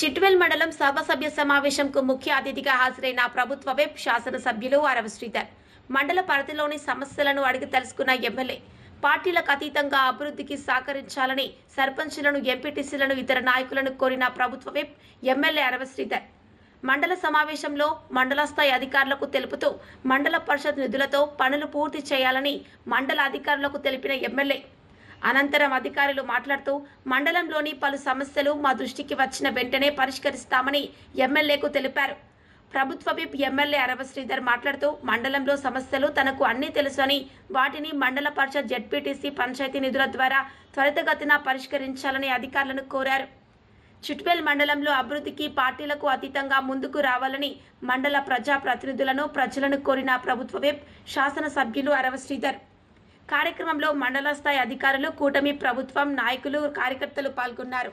చిట్వెల్ మండలం సర్వసభ్య సమావేశంకు ముఖ్య అతిథిగా హాజరైన ప్రభుత్వ వెబ్ శాసనసభ్యులు అరవ శ్రీధర్. మండల పరిధిలోని సమస్యలను అడిగి తెలుసుకున్న ఎమ్మెల్యే పార్టీలకు అతీతంగా అభివృద్ధికి సహకరించాలని సర్పంచులను ఎంపీటీసీలను ఇతర నాయకులను కోరిన ప్రభుత్వ వెబ్ ఎమ్మెల్యే అరవ శ్రీధర్. మండల సమావేశంలో మండల స్థాయి అధికారులకు తెలుపుతూ మండల పరిషత్ నిధులతో పనులు పూర్తి చేయాలని మండల అధికారులకు తెలిపిన ఎమ్మెల్యే అనంతరం అధికారులు మాట్లాడుతూ మండలంలోని పలు సమస్యలు మా దృష్టికి వచ్చిన వెంటనే పరిష్కరిస్తామని ఎమ్మెల్యేకు తెలిపారు. ప్రభుత్వ విప్ ఎమ్మెల్యే అరవ శ్రీధర్ మాట్లాడుతూ మండలంలో సమస్యలు తనకు అన్నీ తెలుసు అని వాటిని మండల పరిషత్ జెడ్పీటీసీ పంచాయతీ నిధుల ద్వారా త్వరితగతిన పరిష్కరించాలని అధికారులను కోరారు. చిట్వేల్ మండలంలో అభివృద్ధికి పార్టీలకు అతీతంగా ముందుకు రావాలని మండల ప్రజా ప్రతినిధులను ప్రజలను కోరిన ప్రభుత్వ విప్ శాసనసభ్యులు అరవ శ్రీధర్ కార్యక్రమంలో మండల స్థాయి అధికారులు కూటమి ప్రభుత్వం నాయకులు కార్యకర్తలు పాల్గొన్నారు.